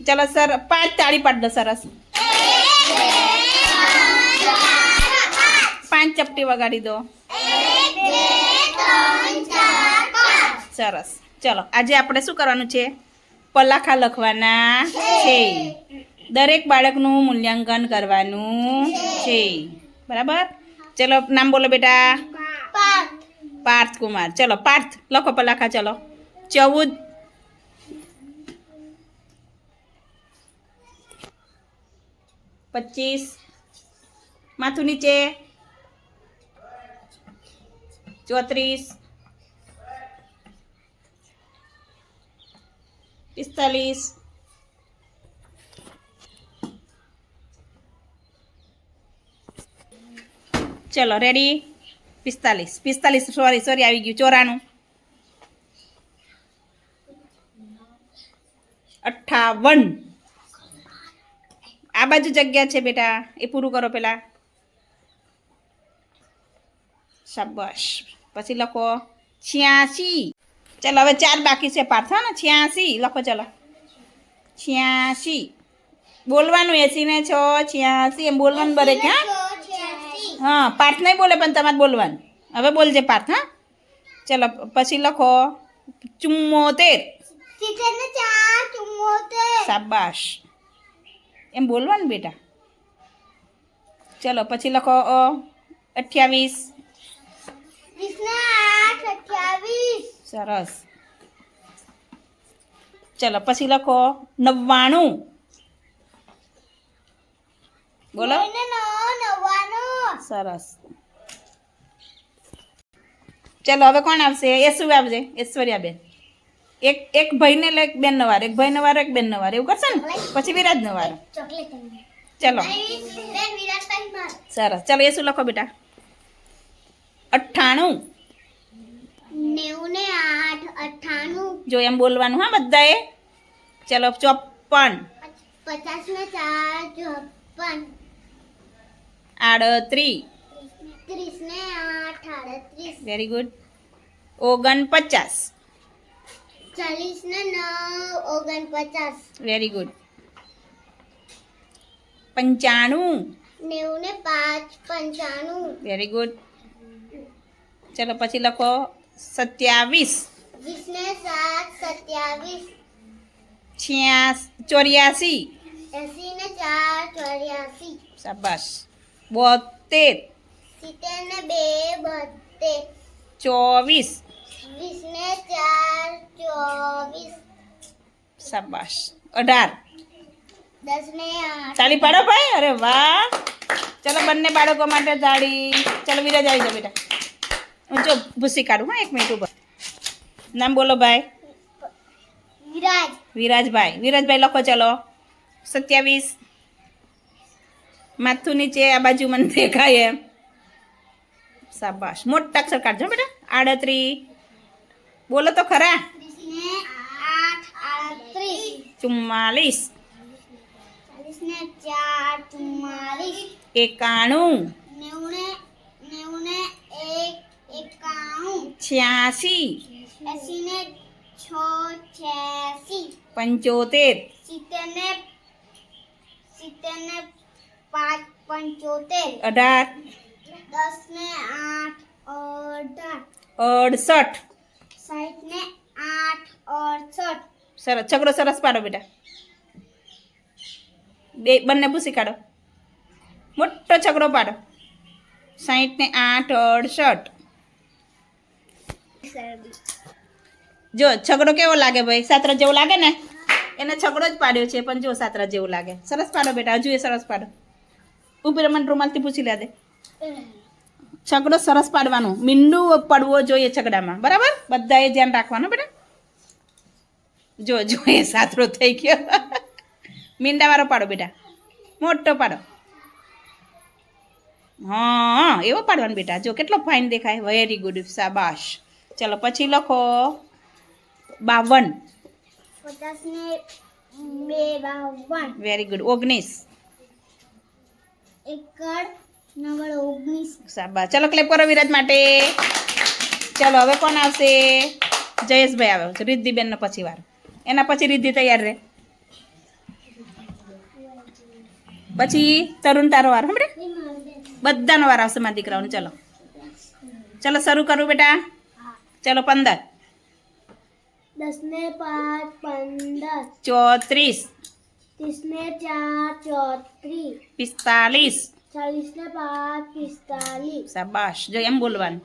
ચલો સર પાંચ તાળી પાડ દો સરસ પાંચ ચપટી વગાડી દો સરસ ચલો આજે આપણે શું કરવાનું છે પલાખા લખવાના છે દરેક બાળકનું મૂલ્યાંકન કરવાનું છે બરાબર ચલો નામ બોલો બેટા પાર્થ કુમાર ચલો પાર્થ લખો પલાખા ચલો ચૌદ પચીસ. માથું નીચે. ચોત્રીસ. પિસ્તાલીસ. ચલો રેડી પિસ્તાલીસ. પિસ્તાલીસ સોરી સોરી આવી ગયું. ચોરાણું. અઠ્ઠાવન. આ બાજુ જગ્યા છે બેટા એ પૂરું કરો પેલા. શાબાશ. પછી લખો છ્યાસી. ચાલો હવે ચાર બાકી છે પાર્થ હા ને? છ્યાસી. લખો ચાલો. છ્યાસી. બોલવાનું એસી ને છ? છ્યાસી. એમ બોલવાનું બરે ક્યાં હા? હા પાર્થ નહીં બોલે પણ તમારે બોલવાનું. હવે બોલજે પાર્થ હા? ચાલો પછી લખો ચુમ્મોતેર. શાબાશ. એમ બોલવાનું બેટા? ચલો પછી લખો અ અઠ્યાવીસ. સરસ. ચલો પછી લખો નવ્વાણું. બોલો. સરસ. ચલો હવે કોણ આવશે? યશુ આવજે ઐશ્વર્યા બેન એક એક ભાઈને લે એક બેન નવાર એક ભાઈ નવાર એક બેન નવાર એવું કરશે ને? પછી વિરાજ નવાર ચલો. સરસ. ચલો શું લખો બેટા? અઠ્ઠાણું. ને આઠ અઠ્ઠાણું. જો એમ બોલવાનું હા બધાએ? ચલો ચોપન પચાસ ને ચાર ચોપન આડત્રી ત્રીસ ને આઠ આડત્રીસ. વેરી ગુડ ઓગણપચાસ. ચાલીસ ને નવ ઓગણપચાસ. વેરી ગુડ પંચાણું. નેવું ને પાંચ પંચાણું. વેરી ગુડ ચલો પછી લખો સત્યાવીસ. વીસ ને સાત સત્યાવીસ. છ્યાસ ચોર્યાસી. એસી ને ચાર ચોર્યાસી. શાબાશ. બોતેર. સિત્તેર ને બે બોતેર. ચોવીસ. વીસ ને ચાર ચોવીસ. શાબાશ. અઢાર. દસ ને આઠ. તાળી પાડો ભાઈ. અરે વાહ. ચલો બંને બાળકો માટે તાળી. ચલો વિરાજ આવી જાઓ બેટા. હું જો ભૂસી કાઢું હા એક મિનિટ ઉપર નામ બોલો ભાઈ. વિરાજ. વિરાજભાઈ. વિરાજભાઈ લખો ચલો. સત્યાવીસ. માથું નીચે આ બાજુ મને દેખાય એમ. શાબાશ. મોટા અક્ષર કાઢજો બેટા. આડત્રી બોલો તો ખરા ત્રીસ ને આઠ આડત્રીસ ચુમ્માલીસ ચાલીસ ને ચાર ચુમ્માલીસ એકાણું નેવું ને નેવું ને એક એકાણું છ્યાસી એસી ને છ છ્યાસી પંચોતેર સિત્તેર ને સિત્તેર ને પાંચ પંચોતેર અઢાર દસ ને આઠ અઢાર અડસઠ સાઠ ને આઠ અડસઠ સરસ. છગડો સરસ પાડો બેટા. બે બંને ભૂસી કાઢો. મોટો છગડો પાડો. સાહીઠ ને આઠ અડસઠ જો છગડો કેવો લાગે ભાઈ? સાતરા જેવો લાગે ને? એને છગડો જ પાડ્યો છે પણ જો સાતરા જેવું લાગે. સરસ પાડો બેટા હજુ એ સરસ પાડો. ઊભી રમણ રૂમાલથી પૂછી લે દે. છગડો સરસ પાડવાનો. મીંડું પડવો જોઈએ છગડામાં. બરાબર? બધાએ ધ્યાન રાખવાનું બેટા. જો જો એ સાથરો થઈ ગયો. મીંડાવાળો પાડો બેટા. મોટો પાડો. હા એવો પાડવાનો બેટા. જો કેટલો ફાઇન દેખાય. વેરી ગુડ શાબાશ. ચલો પછી લખો. બાવન. વેરી ગુડ ઓગણીસ. એકડ નવડ ઓગણીસ. શાબાશ ચલો ક્લેપ કરો વિરાજ માટે. ચલો હવે કોણ આવશે? જયેશભાઈ આવે. રિદ્ધિબેનનો પછી વાર. એના પછી રિદ્ધિ તૈયાર રહે. પછી તરુણ તારો વાર હમણે? બધાનો વાર આવશે મારા દીકરાઓને. ચલો. ચલો શરૂ કરું બેટા. ચલો પંદર. દસ ને પાંચ પંદર. ચોત્રીસ. ત્રીસ ને ચાર ચોત્રીસ. પિસ્તાલીસ. ચાલીસ ને પાંચ પિસ્તાલીસ. શાબાશ. જો એમ બોલવાનું.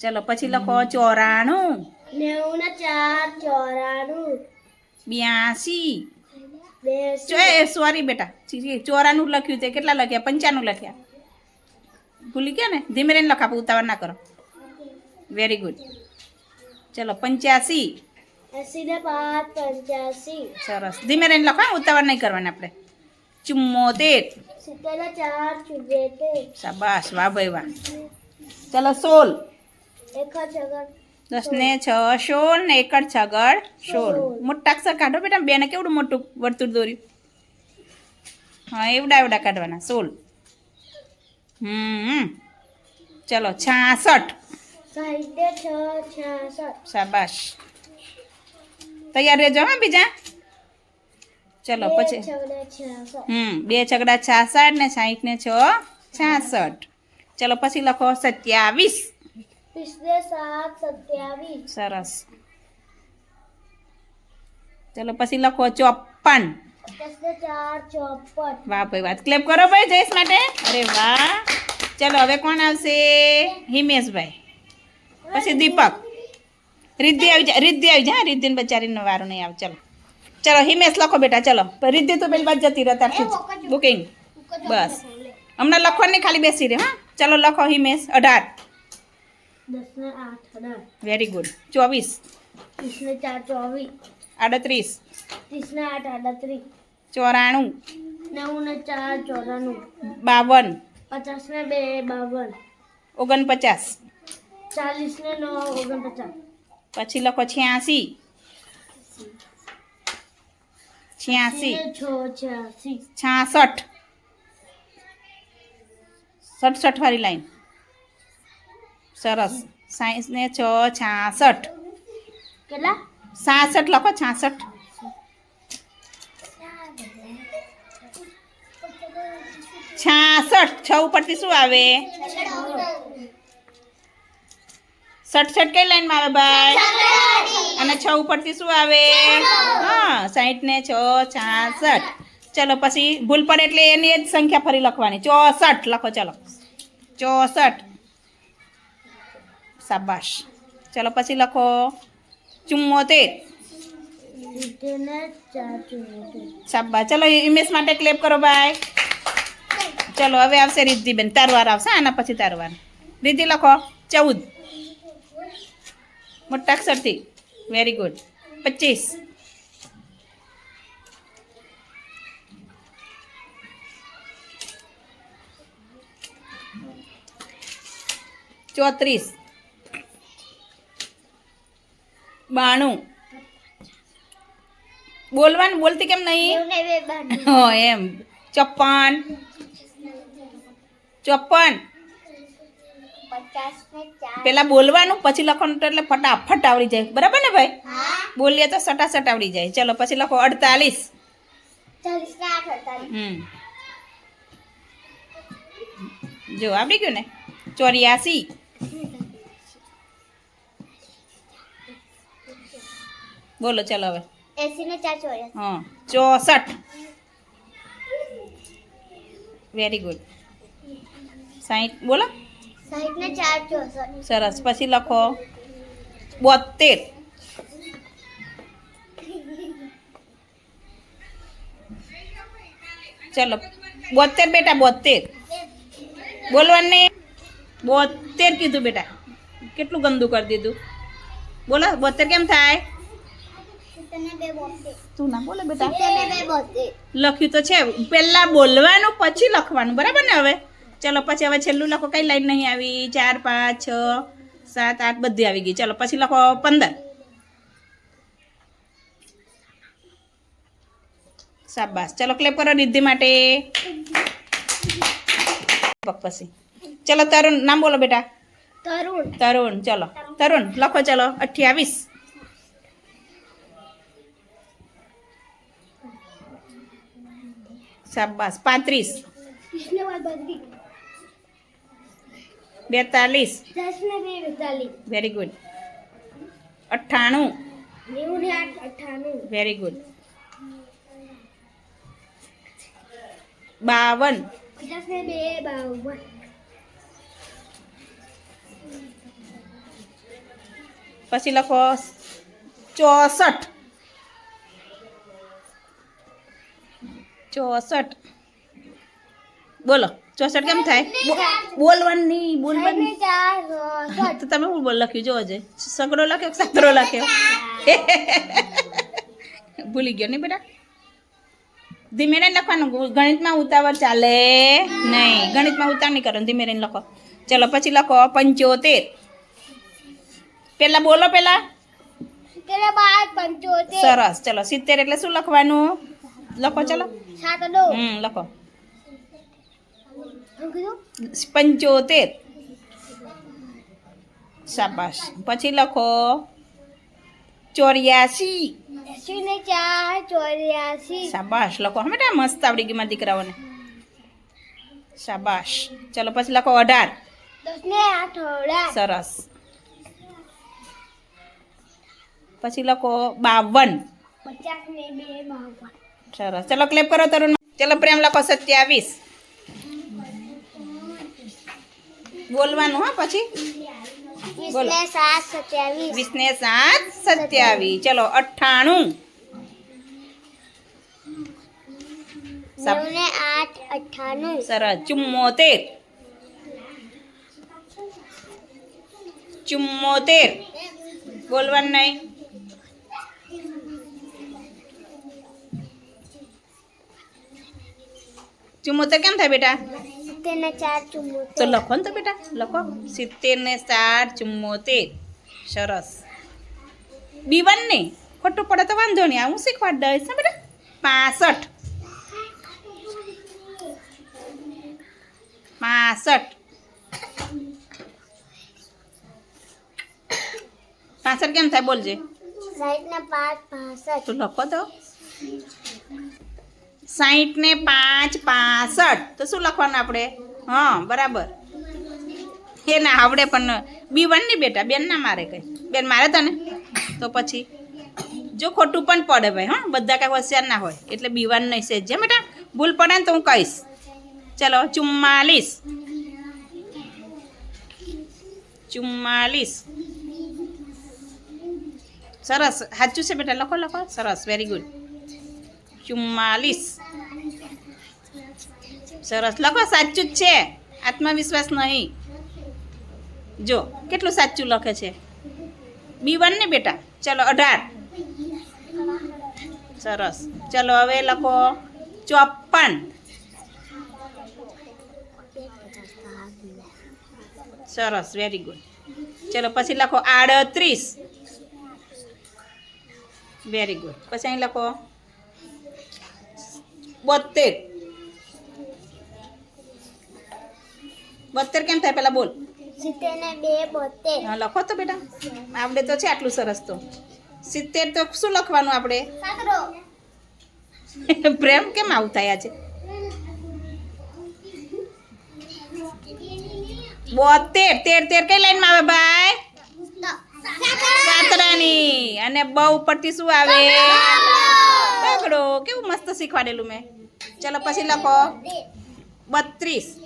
ચલો પછી લખો ચોરાણું. નેવું ને ચાર ચોરાણું. બ્યાસી. સોરી બેટા. ચોરાનું લખ્યું તે કેટલા લખ્યા? પંચાનું લખ્યા. ભૂલી ગયા ને? ધીમે રહીને લખા ઉતાવળ ના કરો. વેરી ગુડ ચલો પંચ્યાસી. એસી ને પાંચ પંચ્યાસી. સરસ. ધીમે રહીને લખો ઉતાવળ નહીં કરવાની આપણે. ચુમ્મોતેર સિત્તેર ને ચાર ચુમ્મોતેર શાબાશ વાહ ભાઈ વાહ ચલો સોળ એક જગર દસ ને છ સોળ ને એકડ છગડ સોળ મોટા અક્ષર કાઢો બેટા બેને કેવડું મોટું વર્તુળ દોર્યું હા એવડા એવડા કાઢવાના સોળ હમ ચલો છાસઠ સાહીઠ ને છ છાસઠ શાબાશ તૈયાર રહેજો હા બીજા ચલો પછી. હમ બે છગડા છાસઠ ને સાહીઠ ને છ છાસઠ. ચલો પછી લખો સત્યાવીસ. સરસ. ચલો પછી લખો ચોપન. વાહ ભાઈ વાત ક્લેપ કરો ભાઈ જયેશ માટે. અરે વાહ. ચલો હવે કોણ આવશે? હિમેશભાઈ. પછી દીપક. રિદ્ધિ. આવી જાય રિદ્ધિ આવી જાય હા, રિદ્ધિને બચારીનો વારો નહીં આવે. ચલો. ચલો હિમેશ લખો બેટા ચલો. રિદ્ધિ તો પેલી બાદ જતી રહે બુકિંગ બસ. હમણાં લખવાની ખાલી બેસી રહે હા? ચલો લખો હિમેશ અઢાર. વેરી ગુડ ચોવીસ. આડત્રીસ. ચોરાણું. બાવન. પચાસ ને બે બાવન. ઓગણપચાસ. ચાલીસ ને નવ ઓગણપચાસ. પછી લખો છ્યાસી. છ્યાસી. છાસઠ. સડસઠ વાળી લાઈન. સરસ. સાયન્સ ને છ છાસઠ. કેટલા? સાસઠ લખો છાસઠ. છાસઠ. છ ઉપરથી શું આવે? સડસઠ કઈ લાઈનમાં આવે ભાઈ? અને છ ઉપરથી શું આવે? હા સાહીઠ ને છ છાસઠ. ચલો પછી ભૂલ પડે એટલે એની જ સંખ્યા ફરી લખવાની. ચોસઠ લખો ચલો. ચોસઠ. શાબાશ. ચલો પછી લખો. ચુમ્મોતેર. શાબાશ. ચલો ઇમેશ માટે ક્લેપ કરો ભાઈ. ચલો હવે આવશે રિદ્ધિબેન. તારવાર આવશે. આના પછી તારવાર રિદ્ધિ લખો. ચૌદ. મોટા અક્ષરથી. વેરી ગુડ પચીસ ચોત્રીસ બાણું બોલવાનું બોલતી કેમ નહીં નેવું ને બે બાણું હો એમ ચોપન ચોપન પચાસ ને ચાર પેલા બોલવાનું પછી લખવાનું એટલે ફટાફટ આવડી જાય. બરાબર ને ભાઈ? બોલીએ તો સટાસટ આવડી જાય. ચલો પછી લખો અડતાલીસ. હમ. જો આવડી ગયું ને? ચોર્યાસી. બોલો ચલો હવે. એસી ને ચાર ચોર્યાસી. હા ચોસઠ. વેરી ગુડ સાહીઠ બોલો. સરસ. પછી લખો. બોતેર ચલો. બોતેર બેટા બોતેર બોલવાનું બોતેર કીધું બેટા. કેટલું ગંદુ કરી દીધું. બોલો બોતેર કેમ થાય? તું ના બોલે બેટા. લખ્યું તો છે. પહેલા બોલવાનું પછી લખવાનું. બરાબર ને હવે? ચલો પછી હવે છેલ્લું લખો. કઈ લાઈન નહીં આવી? ચાર પાંચ છ સાત આઠ બધી આવી ગઈ. ચલો પછી લખો પંદર. શાબાશ. ચલો ક્લેપ કરો નિધિ માટે. પછી. ચલો તરુણ નામ બોલો બેટા. તરુણ. તરુણ ચલો. તરુણ લખો ચલો. અઠ્યાવીસ. શાબાશ. પાંત્રીસ. બેતાલીસ. વેરી ગુડ અઠ્ઠાણું. વેરી ગુડ બાવન. પછી લખો ચોસઠ. ચોસઠ. બોલો. ચોસઠ કેમ થાય? બોલવાની બોલવાની. તો તમે હું બોલ લખ્યું? જોવો છે સગડો લખ્યો કે સાતરો લખ્યો? ભૂલી ગયો નહીં બેટા? ધીમે રહીને લખવાનું. ગણિતમાં ઉતાવળ ચાલે નહીં. ગણિતમાં ઉતાવળ નહીં કરવાનું. ધીમે રહીને લખો. ચલો પછી લખો. પંચોતેર. પેલા બોલો પેલા. સરસ. ચલો સિત્તેર એટલે શું લખવાનું? લખો ચલો. હમ લખો. પંચોતેર. શાબાશ. પછી લખો. ચોર્યાસી. શાબાશ. લખો. હા મસ્ત આવડી ગઈ મારા દીકરાઓને. શાબાશ. ચલો પછી લખો અઢાર. સરસ. પછી લખો બાવન. સરસ. ચલો ક્લેપ કરો તરુણ. ચલો પ્રેમ લખો સત્યાવીસ. બોલવાનું હા પછી? વીસ બોલો. ને સાત સત્યાવીસ. વીસ ને સાત સત્યાવીસ ચલો અઠ્ઠાણું. નેવું ને આઠ અઠ્ઠાણું. સરસ. ચુમ્મોતેર. ચુમ્મોતેર. બોલવાનું નહીં. ચુમ્મોતેર કેમ થાય બેટા? સિત્તેર ને ચાર તો લખો ને તો બેટા લખો. સિત્તેર ને ચાર ચુમ્મોતેર સરસ. બીવન નહીં ખોટું પડે તો વાંધો નહીં. આ હું શીખવાડ દઈશ ને બેટા. પાસઠ. પાસઠ. પાસઠ કેમ થાય? બોલજે. સાઠ ને પાંચ પાસઠ. તો લખો તો. સાહીઠ ને પાંચ પાસઠ. તો શું લખવાનું આપણે? હા, બરાબર. એ ના આવડે પણ બી વન નહીં બેટા, બેન ના મારે કઈ. બેન મારે તને? તો પછી? જો ખોટું પણ પડે ભાઈ, હા. બધા કાંઈ હોશિયાર ના હોય. એટલે બી વન નહીં સેજ બેટા, ભૂલ પડે ને તો હું કહીશ. ચલો, ચુમ્માલીસ. ચુમ્માલીસ. સરસ. સાચું છે બેટા? લખો લખો. સરસ. વેરી ગુડ ચુમ્માલીસ. સરસ. લખો, સાચું જ છે. આત્મવિશ્વાસ નહીં. જો, કેટલું સાચું લખે છે? બી વન ને બેટા? ચલો, અઢાર. સરસ. ચલો, હવે લખો. ચોપન સરસ વેરી ગુડ ચલો, પછી લખો આડત્રીસ. વેરી ગુડ પછી અહીં લખો બોતેર બોતેર કેમ થાય પેલા બોલ. લખો તો બેટા. આવડે તો છે આટલું સરસ તો. સિત્તેર તો શું લખવાનું આપણે પ્રેમ કેમ આવું થાય આજે? બોતેર તેર તેર કઈ લાઈનમાં આવે ભાઈ? સાતરાની અને બહુ ઉપરથી શું આવે? પકડો કેવું મસ્ત શીખવાડેલું મેં. ચલો પછી લખો. બત્રીસ.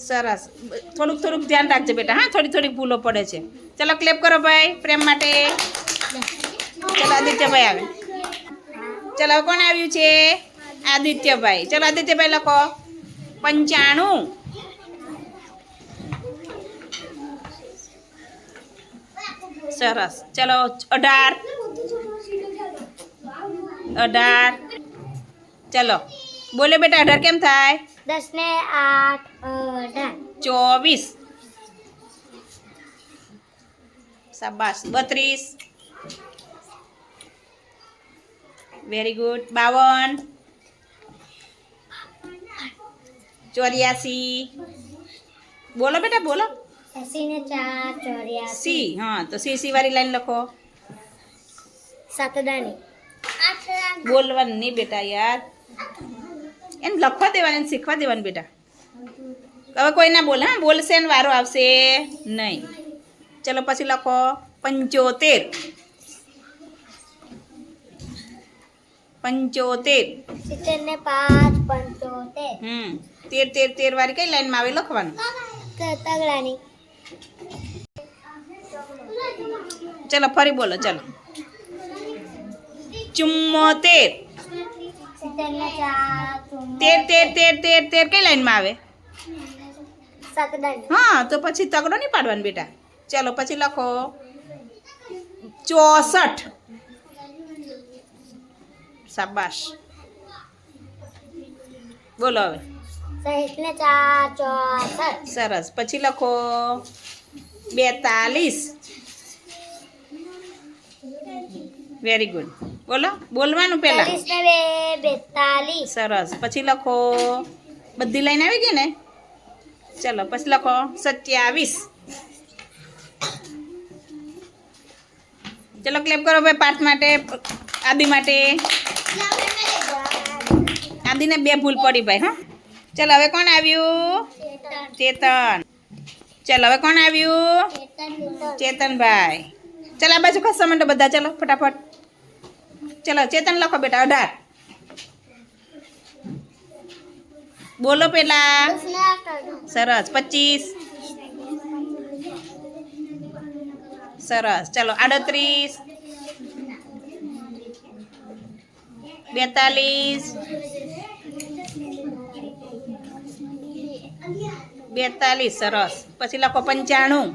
સરસ. થોડુંક થોડુંક ધ્યાન રાખજો બેટા, હા, થોડી થોડીક ભૂલો પડે છે. ચલો ક્લેપ કરો ભાઈ, પ્રેમ માટે. ચલો આદિત્યભાઈ આવે. ચલો કોણ આવ્યું છે? આદિત્યભાઈ. ચલો આદિત્યભાઈ લખો. પંચાણું. સરસ. ચલો, અઢાર. અઢાર. ચલો. બોલે બેટા અઢાર કેમ થાય? દસ ને આઠ અઢાર. ચોવીસ. શાબાશ. બત્રીસ. વેરી ગુડ બાવન. ચોર્યાસી. બોલો બેટા બોલો. ચાર ચોર્યાસી. સી. હા તો સી સી વાળી લાઈન લખો. સાતડાની આઠ બોલવાનું નહીં બેટા યાર. એને લખવા દેવાનું શીખવા દેવાનું બેટા. હવે કોઈ ના બોલે હા બોલશે ને વારો આવશે. નહીં. ચલો પછી લખો પંચોતેર. પંચોતેર. સિત્તેર ને પાંચ પંચોતેર. હમ. તેર તેર તેર વાળી કઈ લાઈનમાં આવે લખવાનું? તગડાની. ચલો ફરી બોલો ચલો. ચુમ્મોતેર. તેર તેર તેર તેર તેર કઈ લાઈનમાં આવે? હા તો પછી તગડો નહીં પાડવાનો બેટા. ચલો પછી લખો. ચોસઠ. શાબાશ. બોલો હવે. સરસ. પછી લખો. બેતાલીસ. વેરી ગુડ બોલો બોલવાનું પહેલા. સરસ. પછી લખો. બધી લાઈન આવી ગઈ ને? ચલો પછી લખો. સત્યાવીસ. ચલો ક્લેપ કરો ભાઈ પાઠ માટે આદિ માટે. આદિને બે ભૂલ પડી ભાઈ હા? ચલો હવે કોણ આવ્યું? ચેતન. ચલો હવે કોણ આવ્યું? ચેતનભાઈ ચલો આ બાજુ ખસવા માંડો બધા ચલો ફટાફટ. ચલો ચેતન લખો બેટા અઢાર બોલો પેલા સરસ પચીસ સરસ ચલો આડત્રીસ બેતાલીસ બેતાલીસ સરસ પછી લખો પંચાણું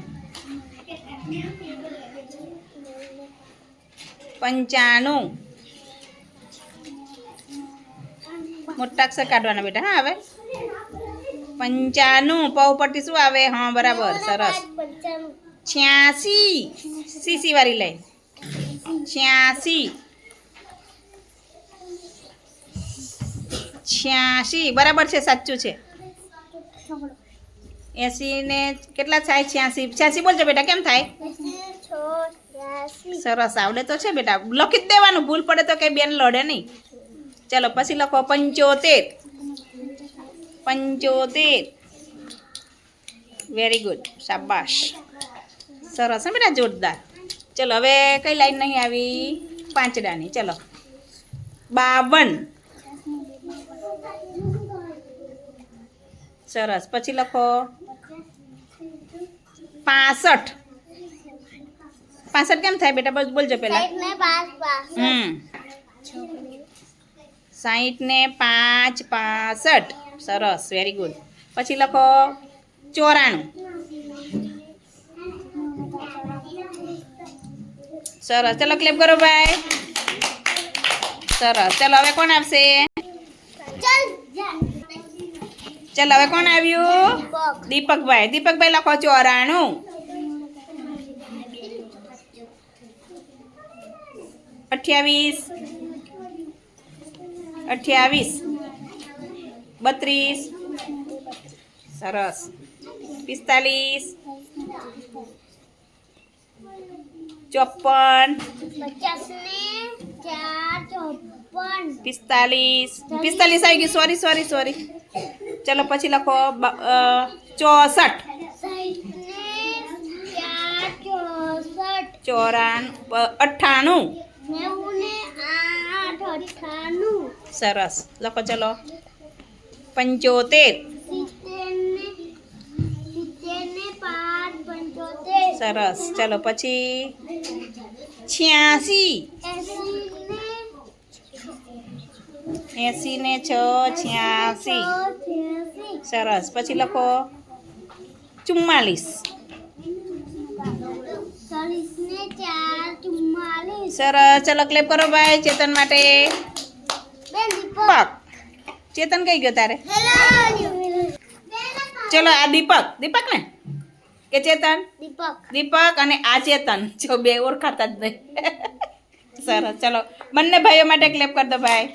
પંચાણું મોટા અક્ષર કાઢવાના બેટા હા હવે? પંચાણું પવ પટ્ટી શું આવે? હા બરાબર સરસ. છ્યાસી. સીસી વાળી લાઈન. છ્યાસી. છ્યાસી બરાબર છે સાચું છે. એસી ને કેટલા થાય? છ્યાસી. છ્યાસી બોલજો બેટા કેમ થાય? સરસ આવડે તો છે બેટા. લખી જ દેવાનું ભૂલ પડે તો કઈ બેન લડે નહીં. ચલો પછી લખો પંચોતેર. પંચોતેર. વેરી ગુડ શાબાશ. સરસ હે બેટા જોરદાર. ચલો હવે કઈ લાઈન નહીં આવી? પાંચડાની. ચલો. બાવન. સરસ. પછી લખો. પાસઠ. પાસઠ કેમ થાય બેટા? બસ બોલજો પેલા હમ. સાહીઠ ને પાંચ પાસઠ. સરસ વેરી ગુડ પછી લખો ચોરાણું. સરસ, ચલો ક્લેપ કરો ભાઈ. સરસ, ચલો, હવે કોણ આવશે? ચલો, હવે કોણ આવ્યું? દીપકભાઈ. દીપકભાઈ લખો ચોરાણું. અઠ્યાવીસ. અઠ્યાવીસ. બત્રીસ. સરસ. પિસ્તાલીસ. ચોપન. પિસ્તાલીસ. પિસ્તાલીસ આવી ગયું. સોરી સોરી સોરી ચલો પછી લખો ચોસઠ. ચોરાણું અઠ્ઠાણું. સરસ લખો ચલો પંચોતેર સરસ ચલો પછી છ્યાસી એસી ને છ છ્યાસી સરસ પછી લખો ચુમ્માલીસ સરસ ચલો ક્લેપ કરો ભાઈ ચેતન માટે દીપક. ચેતન કઈ ગયો તારે? ચલો, આ દીપક. દીપક ને કે ચેતન? દીપક દીપક અને આ ચેતન. જો બે ઓળખાતા જ નહીં. સરસ. ચલો, બંને ભાઈઓ માટે ક્લેપ કરી દો, ભાઈ.